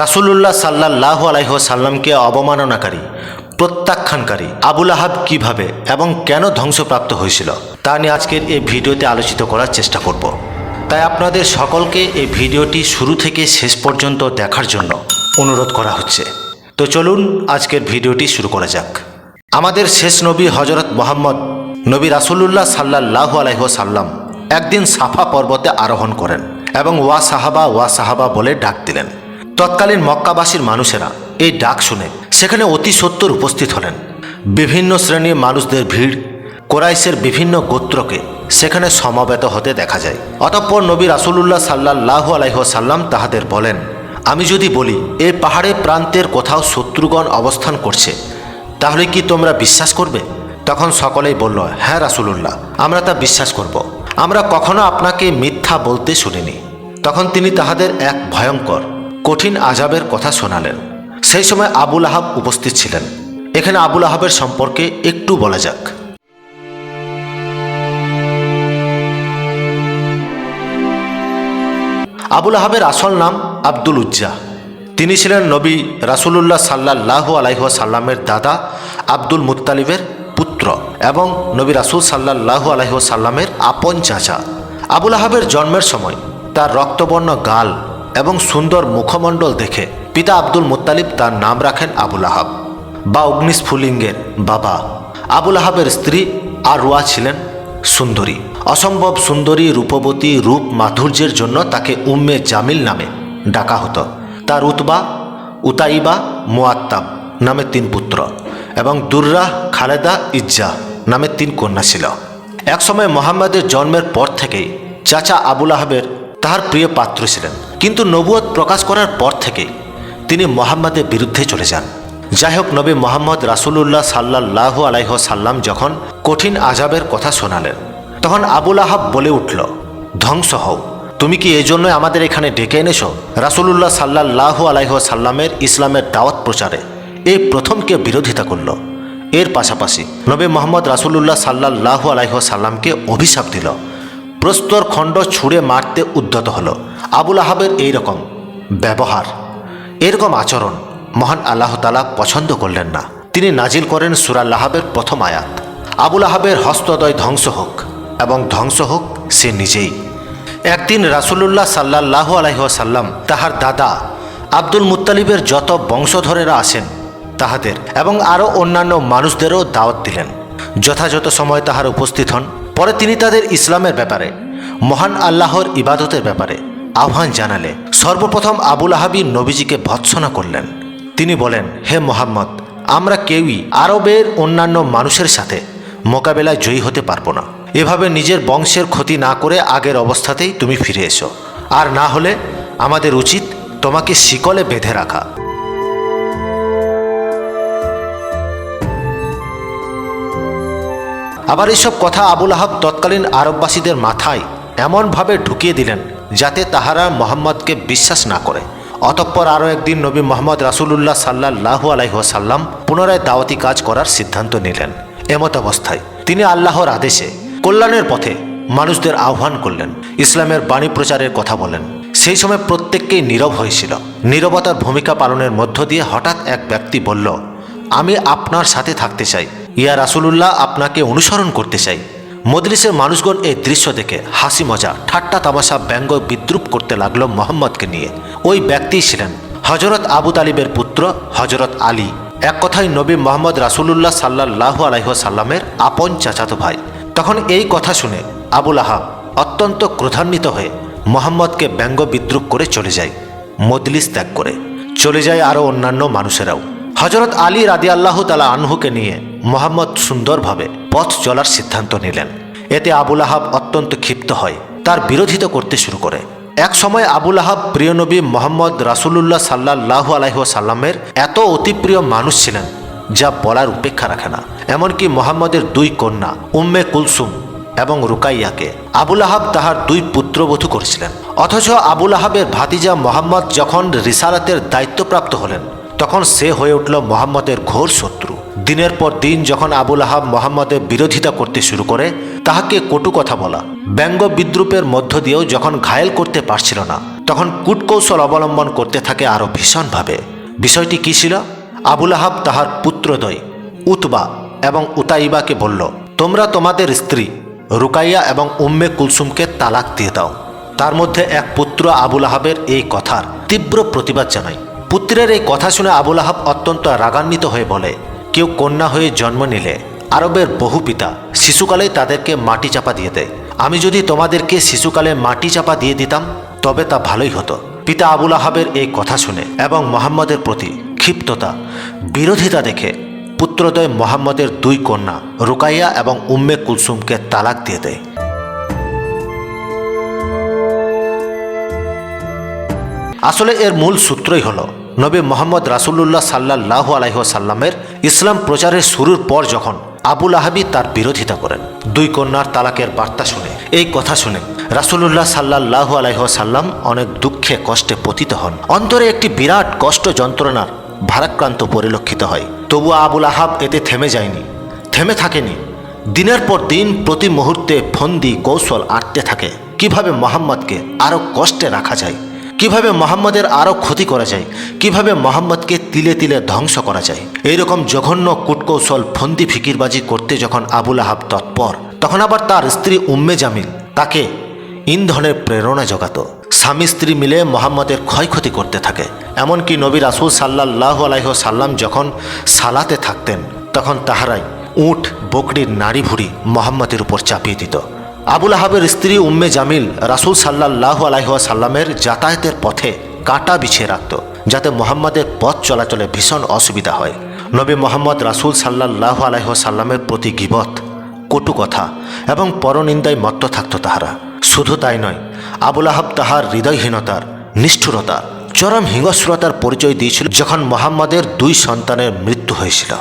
রাসুলুল্লাহ সাল্লাহ আলাইহ সাল্লামকে অবমাননাকারী, প্রত্যাখ্যানকারী আবুল আহাব কীভাবে এবং কেন ধ্বংসপ্রাপ্ত হয়েছিল, তা নিয়ে আজকের এই ভিডিওতে আলোচিত করার চেষ্টা করব। তাই আপনাদের সকলকে এই ভিডিওটি শুরু থেকে শেষ পর্যন্ত দেখার জন্য অনুরোধ করা হচ্ছে। তো চলুন আজকের ভিডিওটি শুরু করা যাক। আমাদের শেষ নবী হজরত মোহাম্মদ, নবী রাসুলুল্লাহ সাল্লাহ আলাইহ সাল্লাম একদিন সাফা পর্বতে আরোহণ করেন এবং ওয়া সাহাবা ওয়া সাহাবা বলে ডাক দিলেন। তৎকালীন মক্কাবাসীর মানুষেরা এই ডাক শুনে সেখানে অতি সত্তর উপস্থিত হলেন। বিভিন্ন শ্রেণির মানুষদের ভিড়, কোরাইশের বিভিন্ন গোত্রকে সেখানে সমাবেত হতে দেখা যায়। অতঃপর নবী রাসুলুল্লাহ সাল্লাহ আলাইহ সাল্লাম তাহাদের বলেন, আমি যদি বলি এই পাহাড়ের প্রান্তের কোথাও শত্রুগণ অবস্থান করছে, তাহলে কি তোমরা বিশ্বাস করবে? তখন সকলেই বলল হ্যাঁ রাসুলুল্লাহ, আমরা তা বিশ্বাস করব। আমরা কখনো আপনাকে মিথ্যা বলতে শুনিনি। তখন তিনি তাহাদের এক ভয়ঙ্কর কঠিন আজাবের কথা শোনালেন। সেই সময় আবুল আহাব উপস্থিত ছিলেন। এখানে আবুল আহাবের সম্পর্কে একটু বলা যাক। আবুল আহাবের আসল নাম আব্দুল উজ্জা। তিনি ছিলেন নবী রাসুলুল্লাহ সাল্লাহ আলাইহুয়া সাল্লামের দাদা আব্দুল মুত্তালিবের পুত্র এবং নবী রাসুল সাল্লাহ আলাইহ সাল্লামের আপন চাচা। আবুল আহাবের জন্মের সময় তার রক্তবর্ণ গাল এবং সুন্দর মুখমণ্ডল দেখে পিতা আব্দুল মুত্তালিব তার নাম রাখেন আবুল আহাব। বা অগ্নিস্ফুলিঙ্গের বাবা। আবুল আহাবের স্ত্রী আর রুয়া ছিলেন সুন্দরী। অসম্ভব সুন্দরী, রূপবতী, রূপ মাধুর্যের জন্য তাকে উম্মে জামিল নামে ডাকা হতো। তার উতবা উতাইবা মুয়াত্তাব নামে তিন পুত্র এবং দুর্রাহ খালেদা ইজ্জা নামে তিন কন্যা ছিল। একসময় মোহাম্মদের জন্মের পর থেকেই চাচা আবুল আহাবের তাহার প্রিয় পাত্র ছিলেন। কিন্তু নবুয়ত প্রকাশ করার পর থেকেই তিনি মোহাম্মদের বিরুদ্ধে চলে যান। যাই হোক নবী মোহাম্মদ রাসুলুল্লাহ সাল্লাহ আলাইহ সাল্লাম যখন কঠিন আজাবের কথা শোনালেন, তখন আবুল আহাব বলে উঠল, ধ্বংস হও। তুমি কি এই জন্যই আমাদের এখানে ডেকে এনেছো? রাসুলুল্লাহ সাল্লাহ আলাইহ সাল্লামের ইসলামের দাওয়াত প্রচারে এই প্রথমকে বিরোধিতা করল। এর পাশাপাশি নবী মোহাম্মদ রাসুলুল্লাহ সাল্লাহ আলাইহ সাল্লামকে অভিশাপ দিল। প্রস্তর খণ্ড ছুঁড়ে মারতে উদ্যত হলো। আবুল আহাবের এইরকম ব্যবহার, এরকম আচরণ মহান আল্লাহ তালা পছন্দ করলেন না। তিনি নাজিল করেন সুরাল্লাহাবের প্রথম আয়াত। আবুল আহাবের হস্তদয় ধ্বংস হোক এবং ধ্বংস হোক সে নিজেই। একদিন রাসুলুল্লাহ সাল্লাহ আলাইসাল্লাম তাহার দাদা আব্দুল মুত্তালিবের যত বংশধরেরা আসেন তাহাদের এবং আরও অন্যান্য মানুষদেরও দাওয়াত দিলেন। যথাযথ সময় তাহার উপস্থিত হন। পরে তিনি তাদের ইসলামের ব্যাপারে, মহান আল্লাহর ইবাদতের ব্যাপারে আহ্বান জানালে সর্বপ্রথম আবুল আহাবি নবীজিকে ভৎসনা করলেন। তিনি বলেন, হে মোহাম্মদ, আমরা কেউই আরবের অন্যান্য মানুষের সাথে মোকাবেলায় জয়ী হতে পারব না। এভাবে নিজের বংশের ক্ষতি না করে আগের অবস্থাতেই তুমি ফিরে এসো। আর না হলে আমাদের উচিত তোমাকে শিকলে বেঁধে রাখা। আবার এসব কথা আবুল আহাব তৎকালীন আরববাসীদের মাথায় এমনভাবে ঢুকিয়ে দিলেন যাতে তাহারা মোহাম্মদকে বিশ্বাস না করে। অতঃপর আরও একদিন নবী মোহাম্মদ রাসুলুল্লাহ সাল্লাহ আলাইসাল্লাম পুনরায় দাওয়াতি কাজ করার সিদ্ধান্ত নিলেন। এমত অবস্থায় তিনি আল্লাহর আদেশে কল্যাণের পথে মানুষদের আহ্বান করলেন। ইসলামের বাণী প্রচারের কথা বলেন সেই সময় প্রত্যেককেই নীরব হয়েছিল। নীরবতার ভূমিকা পালনের মধ্য দিয়ে হঠাৎ এক ব্যক্তি বলল, আমি আপনার সাথে থাকতে চাই। ইয়া রাসুলুল্লাহ, আপনাকে অনুসরণ করতে চাই। মজলিসের মানুষগণ এই দৃশ্য দেখে হাসি মজা, ঠাট্টা তামাশা, ব্যঙ্গ, বিদ্রুপ করতে লাগল মোহাম্মদকে নিয়ে। ওই ব্যক্তি ছিলেন হজরত আবু তালিবের পুত্র হজরত আলী। এক কথায় নবী মোহাম্মদ রাসুলুল্লাহ সাল্লাহ আলাইহ সাল্লামের আপন চাচাতো ভাই। তখন এই কথা শুনে আবুল আহাব অত্যন্ত ক্রোধান্বিত হয়ে মোহাম্মদকে ব্যঙ্গ বিদ্রুপ করে চলে যায়, মজলিস ত্যাগ করে চলে যায় আরও অন্যান্য মানুষেরাও। হজরত আলী রাদি আল্লাহ তালা আনহুকে নিয়ে মোহাম্মদ সুন্দরভাবে পথ চলার সিদ্ধান্ত নিলেন। এতে আবুল আহাব অত্যন্ত ক্ষিপ্ত হয়। তার বিরোধিতা করতে শুরু করে। এক সময় আবুল আহাব প্রিয় নবী মোহাম্মদ রাসুলুল্লাহ সাল্লাহ আলাইহ সাল্লামের এত অতিপ্রিয় মানুষ ছিলেন যা বলার উপেক্ষা রাখে না। এমনকি মোহাম্মদের দুই কন্যা, উম্মে কুলসুম এবং রুকাইয়াকে আবুল আহাব তাহার দুই পুত্রবধূ করেছিলেন। অথচ আবুল আহাবের ভাতিজা মোহাম্মদ যখন রিসালাতের দায়িত্বপ্রাপ্ত হলেন, তখন সে হয়ে উঠল মোহাম্মদের ঘোর শত্রু। দিনের পর দিন যখন আবুল আহাব মোহাম্মদের বিরোধিতা করতে শুরু করে, তাহাকে কটু কথা বলা। ব্যঙ্গ বিদ্রুপের মধ্য দিয়েও যখন ঘায়েল করতে পারছিল না, তখন কূটকৌশল অবলম্বন করতে থাকে আরও ভীষণভাবে। বিষয়টি কী ছিল? আবুল আহাব তাহার পুত্রদ্বয় উতবা এবং উতাইবাকে বলল, তোমরা তোমাদের স্ত্রী রুকাইয়া এবং উম্মে কুলসুমকে তালাক দিয়ে দাও। তার মধ্যে এক পুত্র আবুল আহাবের এই কথার তীব্র প্রতিবাদ জানায় পুত্রের এই কথা শুনে আবুল আহাব অত্যন্ত রাগান্বিত হয়ে বলে কেউ কন্যা হয়ে জন্ম নিলে আরবের বহু পিতা শিশুকালেই তাদেরকে মাটি চাপা দিয়ে দেয়। আমি যদি তোমাদেরকে শিশুকালে মাটি চাপা দিয়ে দিতাম, তবে তা ভালোই হতো। পিতা আবুল আহাবের এই কথা শুনে এবং মোহাম্মদের প্রতি ক্ষিপ্ততা, বিরোধিতা দেখে পুত্রদয় মোহাম্মদের দুই কন্যা রুকাইয়া এবং উম্মে কুলসুমকে তালাক দিয়ে দেয়। আসলে এর মূল সূত্রই হল নবী মোহাম্মদ রাসুল্লাহ সাল্লাহ আলাইসাল্লামের ইসলাম প্রচারের শুরুর পর যখন আবুল আহাবি তার বিরোধিতা করেন, দুই কন্যার তালাকের বার্তা শুনে এই কথা শুনে রাসুল্লাহ সাল্লাহ আলাইসাল্লাম অনেক দুঃখে কষ্টে পতিত হন। অন্তরে একটি বিরাট কষ্ট যন্ত্রণার ভারাক্রান্ত পরিলক্ষিত হয়। তবু আবুল আহাব এতে থেমে যায়নি, থেমে থাকেনি। দিনের পর দিন প্রতি মুহূর্তে ফন্দি কৌশল আটতে থাকে। কীভাবে মোহাম্মদকে আরও কষ্টে রাখা যায়? কীভাবে মোহাম্মদের আরও ক্ষতি করা যায়, কীভাবে মোহাম্মদকে তিলে তিলে ধ্বংস করা যায়। এইরকম জঘন্য কূটকৌশল ফন্দি ফিকিরবাজি করতে যখন আবুল আহাব তৎপর, তখন আবার তার স্ত্রী উম্মে জামিল তাকে ইন্ধনের প্রেরণা জোগাত স্বামী স্ত্রী মিলে মোহাম্মদের ক্ষয়ক্ষতি করতে থাকে। এমনকি নবী রাসুল সাল্লাহ আলাইহ সাল্লাম যখন সালাতে থাকতেন, তখন তাহারাই উট, বকরির নাড়ি ভুড়ি মোহাম্মদের উপর চাপিয়ে দিত। আবুল আহাবের স্ত্রী উম্মে জামিল রাসুল সাল্লাহ আলাইসাল্লামের যাতায়াতের পথে কাঁটা বিছিয়ে রাখত, যাতে মোহাম্মদের পথ চলাচলে ভীষণ অসুবিধা হয়। নবী মোহাম্মদ রাসুল সাল্লাহ আলাইসাল্লামের প্রতি গিবত, কটু কথা এবং পরনিন্দায় মত্ত থাকত তাহারা। শুধু তাই নয়, আবুল আহাব তাহার হৃদয়হীনতার নিষ্ঠুরতা চরম হিংস্রতার পরিচয় দিয়েছিল যখন মোহাম্মদের দুই সন্তানের মৃত্যু হয়েছিল।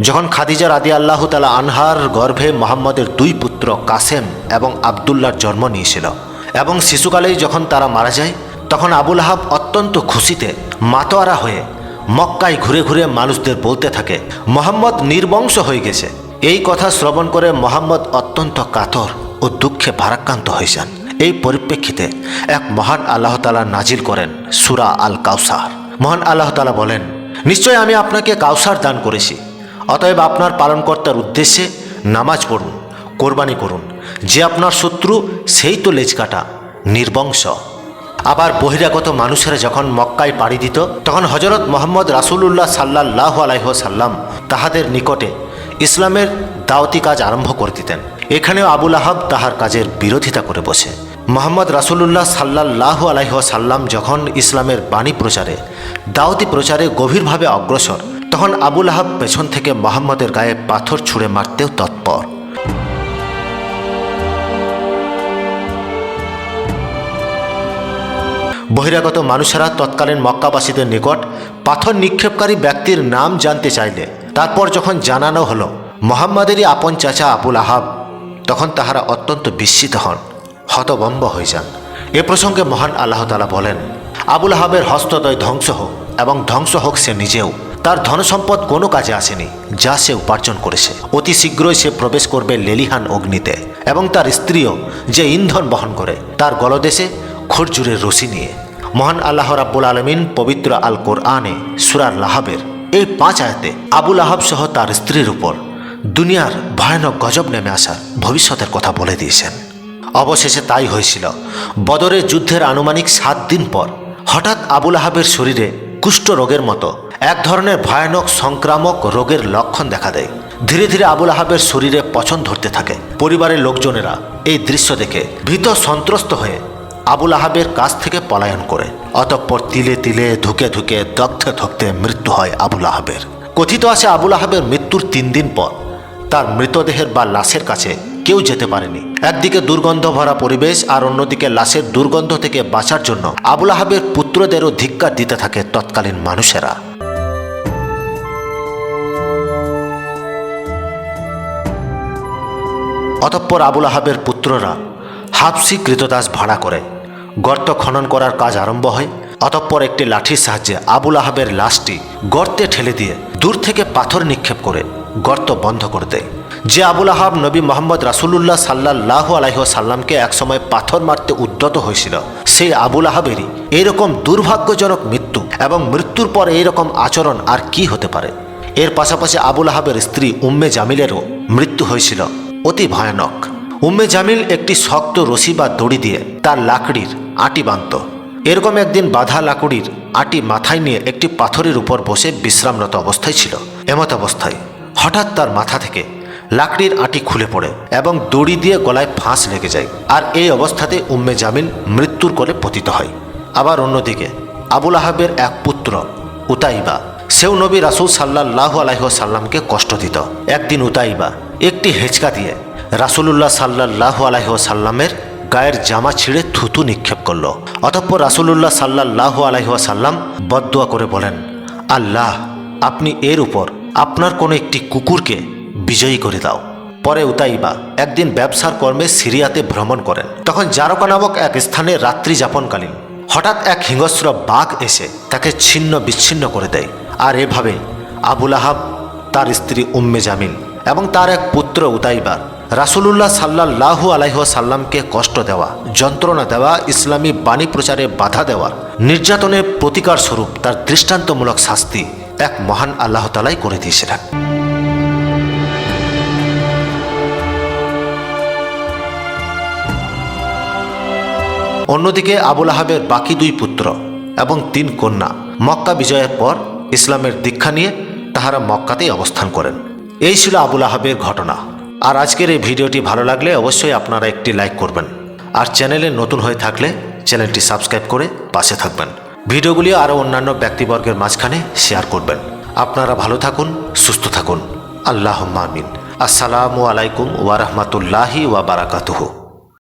যখন খাদিজা রাদি আল্লাহ তালা আনহার গর্ভে মোহাম্মদের দুই পুত্র কাসেম এবং আবদুল্লার জন্ম নিয়েছিল এবং শিশুকালেই যখন তারা মারা যায়, তখন আবুল আহাব অত্যন্ত খুশিতে মাতোয়ারা হয়ে মক্কায় ঘুরে ঘুরে মানুষদের বলতে থাকে, মোহাম্মদ নির্বংশ হয়ে গেছে। এই কথা শ্রবণ করে মোহাম্মদ অত্যন্ত কাতর ও দুঃখে ভারাক্রান্ত হয়ে যান। এই পরিপ্রেক্ষিতে এক মহান আল্লাহ তালা নাজিল করেন সুরা আল কাউসার মহান আল্লাহ তালা বলেন নিশ্চয় আমি আপনাকে কাউসার দান করেছি। অতএব আপনার পালনকর্তার উদ্দেশ্যে নামাজ পড়ুন, কোরবানি করুন। যে আপনার শত্রু, সেই তো লেজ কাটা নির্বংশ। আবার বহিরাগত মানুষেরা যখন মক্কায় পাড়ি দিত, তখন হজরত মোহাম্মদ রাসুলুল্লাহ সাল্লাহ আলাইহ সাল্লাম তাহাদের নিকটে ইসলামের দাওতি কাজ আরম্ভ করে দিতেন। এখানেও আবুল আহাব তাহার কাজের বিরোধিতা করে বসে। মোহাম্মদ রাসুলুল্লাহ সাল্লাহ আলাইহ সাল্লাম যখন ইসলামের বাণী প্রচারে দাওতি প্রচারে গভীরভাবে অগ্রসর তখন আবুল আহাব পেছন থেকে মোহাম্মদের গায়ে পাথর ছুঁড়ে মারতেও তৎপর। বহিরাগত মানুষেরা তৎকালীন মক্কাবাসীদের নিকট পাথর নিক্ষেপকারী ব্যক্তির নাম জানতে চাইলে, তারপর যখন জানানো হলো মোহাম্মদেরই আপন চাচা আবুল আহাব তখন তাহারা অত্যন্ত বিস্মিত হন হতবম্ব হয়ে যান। এ প্রসঙ্গে মহান আল্লাহ তালা বলেন আবুল আহাবের হস্তদয় ধ্বংস হোক এবং ধ্বংস হোক সে নিজেও। তার ধনসম্পদ কোনো কাজে আসেনি, যা সে উপার্জন করেছে। অতি শীঘ্রই সে প্রবেশ করবে লেলিহান অগ্নিতে এবং তার স্ত্রীও যে ইন্ধন বহন করে তার গলদেশে খরজুরের রশি নিয়ে। মহান আল্লাহ রাব্বুল আলমিন পবিত্র আল কোরআনে সুরার লাহাবের এই পাঁচ আয়াতে আবুল আহাব সহ তার স্ত্রীর উপর দুনিয়ার ভয়ানক গজব নেমে আসার ভবিষ্যতের কথা বলে দিয়েছেন। অবশেষে তাই হয়েছিল। বদরের যুদ্ধের আনুমানিক সাত দিন পর হঠাৎ আবুল আহাবের শরীরে কুষ্ঠ রোগের মতো এক ধরনের ভয়ানক সংক্রামক রোগের লক্ষণ দেখা দেয়। ধীরে ধীরে আবুল আহাবের শরীরে পচন ধরতে থাকে। পরিবারের লোকজনেরা এই দৃশ্য দেখে ভীত সন্ত্রস্ত হয়ে আবুল আহাবের কাছ থেকে পলায়ন করে। অতঃপর তিলে তিলে ধুকে ধুকে দগ্ধে ধকতে মৃত্যু হয় আবুল আহাবের। কথিত আছে আবুল আহাবের মৃত্যুর তিন দিন পর তার মৃতদেহের বা লাশের কাছে কেউ যেতে পারেনি। একদিকে দুর্গন্ধ ভরা পরিবেশ আর অন্যদিকে লাশের দুর্গন্ধ থেকে বাঁচার জন্য আবুল আহাবের পুত্রদেরও ধিক্কার দিতে থাকে তৎকালীন মানুষেরা। অতঃপর আবুল আহাবের পুত্ররা হাফসি কৃতদাস ভাড়া করে গর্ত খনন করার কাজ আরম্ভ হয়। অতঃপর একটি লাঠির সাহায্যে আবুল আহাবের লাশটি গর্তে ঠেলে দিয়ে দূর থেকে পাথর নিক্ষেপ করে গর্ত বন্ধ করে দেয়। যে আবুল আহাব নবী মোহাম্মদ রাসুলুল্লাহ সাল্লাহ আলাইহ সাল্লামকে একসময় পাথর মারতে উদ্যত হয়েছিল, সেই আবুল আহাবেরই এইরকম দুর্ভাগ্যজনক মৃত্যু এবং মৃত্যুর পর এইরকম আচরণ আর কি হতে পারে? এর পাশাপাশি আবুল আহাবের স্ত্রী উম্মে জামিলেরও মৃত্যু হয়েছিল। অতি ভয়ানক। উম্মে জামিল একটি শক্ত রশি বা দড়ি দিয়ে তার লাকড়ির আটি বাঁধত। এরকম একদিন বাধা লাকড়ির আটি মাথায় নিয়ে একটি পাথরের উপর বসে বিশ্রামরত অবস্থায় ছিল। এমত অবস্থায় হঠাৎ তার মাথা থেকে লাকড়ির আটি খুলে পড়ে এবং দড়ি দিয়ে গলায় ফাঁস লেগে যায়। আর এই অবস্থাতে উম্মে জামিল মৃত্যুর কোলে পতিত হয়। আবার অন্যদিকে আবুল আহাবের এক পুত্র, উতাইবা, সেও নবী রাসুল সাল্লাহ আলাইহ সাল্লামকে কষ্ট দিত। একদিন উতাইবা একটি হেঁচকা দিয়ে রাসুলুল্লাহ সাল্লাহ আলাইহ সাল্লামের গায়ের জামা ছিঁড়ে থুতু নিক্ষেপ করল। অতঃপর রাসুলুল্লাহ সাল্লাহ আলাইহ সাল্লাম বদুয়া করে বলেন, আল্লাহ, আপনি এর উপর আপনার কোনো একটি কুকুরকে বিজয়ী করে দাও। পরে উতাইবা একদিন ব্যবসার কর্মে সিরিয়াতে ভ্রমণ করেন। তখন জারকা নামক এক স্থানে রাত্রি যাপনকালীন হঠাৎ এক হিংস্র বাঘ এসে তাকে ছিন্ন বিচ্ছিন্ন করে দেয়। আর এভাবে আবুল আহাব তার স্ত্রী উম্মে জামিল এবং তার এক পুত্র উতাইবা রাসুলুল্লাহ সাল্লাহু আলাইহ সাল্লামকে কষ্ট দেওয়া, যন্ত্রণা দেওয়া, ইসলামী বাণী প্রচারে বাধা দেওয়া, নির্যাতনের প্রতিকার স্বরূপ তার দৃষ্টান্তমূলক শাস্তি এক মহান আল্লাহ তালাই করে দিয়েছিলেন। অন্যদিকে আবুল আহাবের বাকি দুই পুত্র এবং তিন কন্যা মক্কা বিজয়ের পর ইসলামের দীক্ষা নিয়ে তাহারা মক্কাতেই অবস্থান করেন। এই ছিল আবুল আহাবের ঘটনা। আর আজকের এই ভিডিওটি ভালো লাগলে অবশ্যই আপনারা একটি লাইক করবেন। আর চ্যানেলে নতুন হয়ে থাকলে চ্যানেলটি সাবস্ক্রাইব করে পাশে থাকবেন। ভিডিওগুলি আরও অন্যান্য ব্যক্তিবর্গের মাঝখানে শেয়ার করবেন। আপনারা ভালো থাকুন, সুস্থ থাকুন। আল্লাহ আমিন। আসসালামু আলাইকুম ওয়ারহমতুল্লাহি ওয়া বারাকাতুহু।